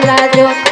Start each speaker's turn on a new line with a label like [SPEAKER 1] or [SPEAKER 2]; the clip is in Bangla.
[SPEAKER 1] কাউসুলা